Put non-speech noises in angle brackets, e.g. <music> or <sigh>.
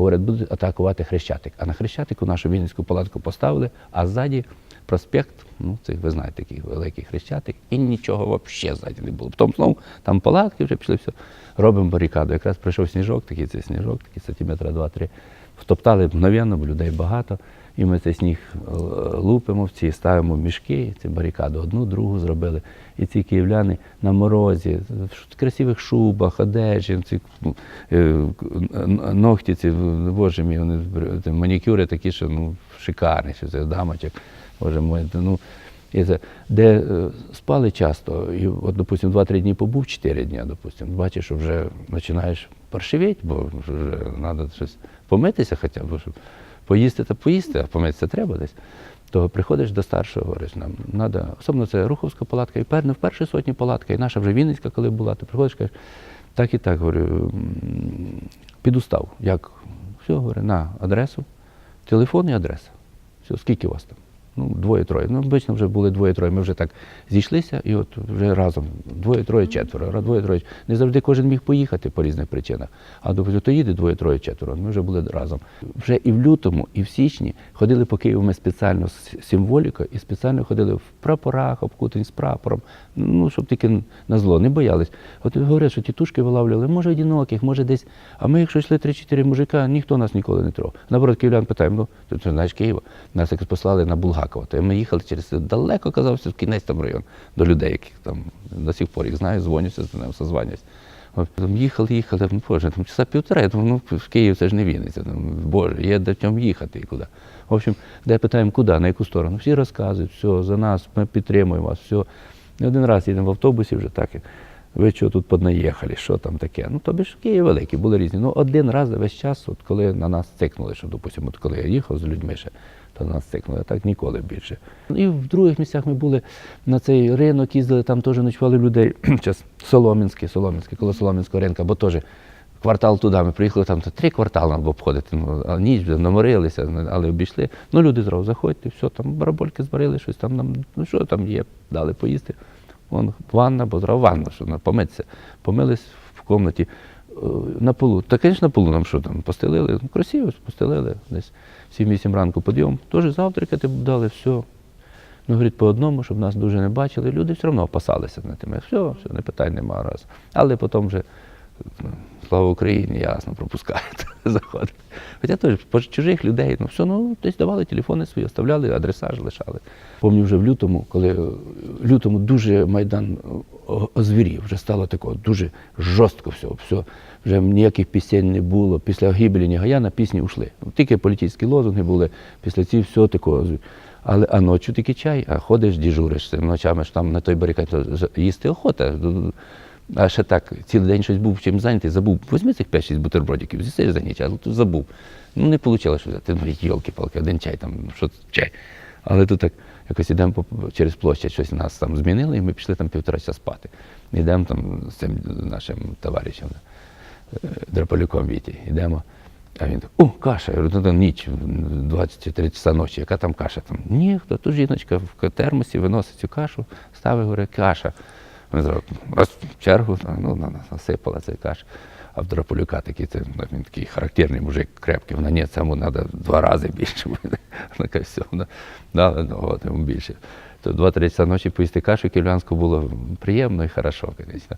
говорять, будуть атакувати Хрещатик. А на Хрещатику нашу Вінницьку палатку поставили, а ззаді проспект, ну, це ви знаєте, такий великий Хрещатик, і нічого взагалі ззаді не було. Потім знову там палатки вже пішли, все. Робимо барикаду. Якраз прийшов сніжок, такий цей сніжок, такий сантиметра два-три. Втоптали мгновенно, бо людей багато. І ми цей сніг е, лупимо в ці, ставимо в мішки, ці барикаду одну, другу зробили. І ці київляни на морозі, в красивих шубах, одежі, ці ну, е, ногті, ці, боже мій, вони манікюри такі, що ну, шикарні, що це дамочок, боже Ну, де е, спали часто, і от, допустим, 2-3 дні побув, 4 дні, допустим, бачиш, що вже починаєш паршивіти, бо вже треба щось помитися хоча б, щоб поїсти та поїсти, а помитися треба десь. То приходиш до старшого, говориш, нам треба, особливо це Руховська палатка, і пер, не в першій сотні палатка, і наша вже Вінницька, коли була, ти приходиш, кажеш, так і так, говорю, м, під устав. Як? Все, говорю, на адресу, телефон і адреса. Все, скільки у вас там? Ну, двоє-троє. Ну, обично вже були двоє-троє. Ми вже так зійшлися, і от вже разом двоє-троє, четверо, двоє-троє. Не завжди кожен міг поїхати по різних причинах. А допустим, то їде двоє-троє, четверо. Ми вже були разом. Вже і в лютому, і в січні ходили по Києву ми спеціально з символікою і спеціально ходили в прапорах, обкутані з прапором. Ну, щоб тільки на зло, не боялись. От говорять, що тітушки вилавлювали, може одиноких, може десь. А ми, якщо йшли 3-4 мужика, ніхто нас ніколи не трогав. Наоборот, київлян питаємо, ну, ти, знаєш Києва, нас якось послали на Булгакова. То ми їхали через далеко, казався, в кінець там район, до людей, яких там до сих пор їх знаю, дзвонюся з ними, созванююсь. От, Там їхали, їхали, ну, боже, там часа півтора, я думаю, ну, в Київ це ж не Вінниця. Там, боже, є до чому їхати і куди. В общем, де питаємо, куди, на яку сторону. Всі розказують, все, за нас, ми підтримуємо вас, все. Не один раз їдемо в автобусі вже так. Ви що тут поднаїхали, що там таке? Ну, тобі ж Київ великий, були різні. Ну, один раз весь час, от коли на нас цикнули, що, допустимо, от коли я їхав з людьми ще, то на нас цикнули, а так ніколи більше. І в других місцях ми були на цей ринок, їздили, там теж ночували людей. Час <clears throat> Соломінський, Соломінський, коло Соломінського ринка, бо теж квартал туди. Ми приїхали там, три квартали треба обходити. Ну, а ніч наморилися, але обійшли. Ну, люди зразу заходьте, все, там барабольки зварили, щось там нам, ну що там є, дали поїсти. Вон ванна, бо зразу ванна, що на помитися. Помились в кімнаті е, на полу. Та, звісно, на полу нам що там, постелили, ну, красиво постелили, десь 7-8 ранку підйом. Теж завтракати дали, все. Ну, говорить, по одному, щоб нас дуже не бачили. Люди все одно опасалися на тими. Все, все, не питань нема раз. Але потім вже, слава Україні, ясно, пропускають, <laughs> заходить. Хоча теж по чужих людей, ну все, ну десь давали телефони свої, оставляли, адреса ж лишали. Пам'ятаю вже в лютому, коли е, в лютому дуже Майдан озвірів, вже стало такого дуже жорстко все, все. Вже ніяких пісень не було. Після гибелі Нігаяна пісні ушли. Тільки політичні лозунги були, після ці все такого. Але а ночі тільки чай, а ходиш, діжуриш ночами ж там на той барикад їсти охота. А ще так, цілий день щось був чим зайнятий, забув. Візьми цих 5-6 бутербродиків, з'їсиш за ніч, але тут забув. Ну не вийшло, що взяти. Ну, йолки-палки, один чай там, що чай. Але тут так якось ідемо через площадь, щось нас там змінили, і ми пішли там півтора часа спати. Йдемо там з цим нашим товаришем, е, Драполюком Віті, йдемо. А він так, о, каша. Я говорю, ну ніч, 23 часа ночі, яка там каша? Там, Ні, хто тут жіночка в термосі виносить цю кашу, ставить, говорить, каша. Вони зразу раз чергу, ну, на- на- насипала цей каша. А в Драполюка такий, це, ну, він такий характерний мужик, крепкий. Вона ні, цьому треба два рази більше. <laughs> Вона все, вона дала одного, йому більше. То два-три ночі поїсти кашу київлянську було приємно і хорошо, звісно.